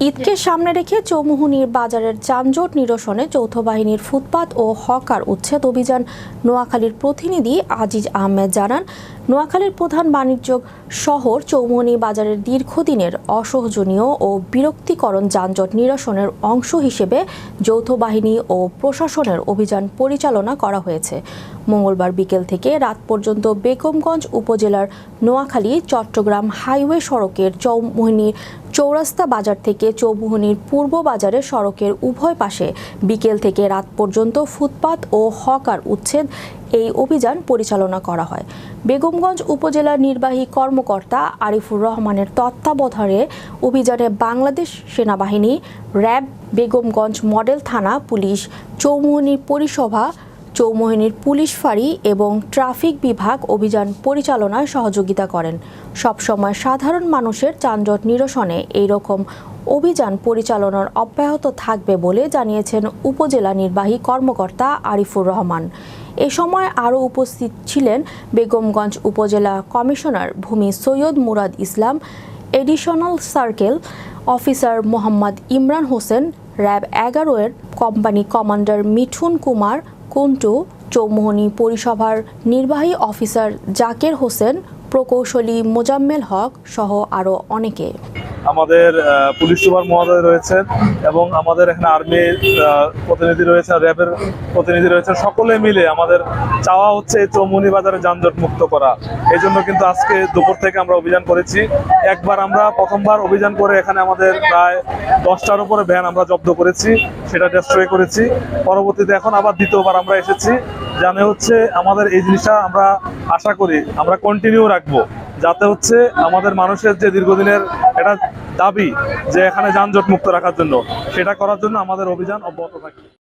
ঈদকে সামনে রেখে চৌমুহনীর বাজারের যানজট নিরসনে যৌথ বাহিনীর ফুটপাত ও হকার উচ্ছেদ অভিযান। নোয়াখালীর প্রতিনিধি আজিজ আহমেদ জানান নোয়াখালীর প্রধান বাণিজ্য শহর চৌমুহনী বাজারের দীর্ঘদিনের অসহযোজনীয় ও বিরক্তিকরণ যানজট নিরসনের অংশ হিসেবে যৌথ বাহিনী ও প্রশাসনের অভিযান পরিচালনা করা হয়েছে। মঙ্গলবার বিকেল থেকে রাত পর্যন্ত বেগমগঞ্জ উপজেলার নোয়াখালী, চট্টগ্রাম হাইওয়ে সড়কের চৌমুহনী চৌরাস্তা বাজার থেকে চৌমুহনীর পূর্ব বাজারের সড়কের উভয় পাশে বিকেল থেকে রাত পর্যন্ত ফুটপাত ও হকার উচ্ছেদ এই অভিযান পরিচালনা করা হয়। বেগমগঞ্জ উপজেলা নির্বাহী কর্মকর্তা আরিফুর রহমানের তত্ত্বাবধানে অভিযানে বাংলাদেশ সেনাবাহিনী, র্যাব, বেগমগঞ্জ মডেল থানা, পুলিশ, চৌমুহনী পরিসভা চৌমোহিনীর পুলিশ ফাঁড়ি এবং ট্রাফিক বিভাগ অভিযান পরিচালনায় সহযোগিতা করেন। সবসময় সাধারণ মানুষের যানজট নিরসনে এই রকম অভিযান পরিচালনার অব্যাহত থাকবে বলে জানিয়েছেন উপজেলা নির্বাহী কর্মকর্তা আরিফুর রহমান। এ সময় আরও উপস্থিত ছিলেন বেগমগঞ্জ উপজেলা কমিশনার ভূমি Syed Murad Islam, additional circle officer Mohammad Imran Hossain, RAB এগারো এর কোম্পানি কমান্ডার মিঠুন কুমার কুন্টু চৌমোহনী পরিসভার নির্বাহী অফিসার জাকের হোসেন প্রকৌশলী মোজাম্মেল হক সহ আরও অনেকে। আমাদের পুলিশ সুপার মহোদয় রয়েছেন এবং আমাদের এখানে আর্মির প্রতিনিধি রয়েছে র্যাবের প্রতিনিধি রয়েছে সকলে মিলে আমাদের চাওয়া হচ্ছে এই চৌমুনি বাজারে যানজট মুক্ত করা। এই জন্য কিন্তু আজকে দুপুর থেকে আমরা অভিযান করেছি। একবার আমরা প্রথমবার অভিযান করে এখানে আমাদের প্রায় দশটার উপরে ভ্যান আমরা জব্দ করেছি, সেটা ডেস্ট্রয় করেছি। পরবর্তীতে এখন আবার দ্বিতীয়বার আমরা এসেছি। জানে হচ্ছে আমাদের এই জিনিসটা আমরা আশা করি, আমরা কন্টিনিউ রাখব। যাতে হচ্ছে আমাদের মানুষের যে দীর্ঘদিনের একটা দাবি যে এখানে যানজট মুক্ত রাখার জন্য, সেটা করার জন্য আমাদের অভিযান অব্যাহত থাকবে।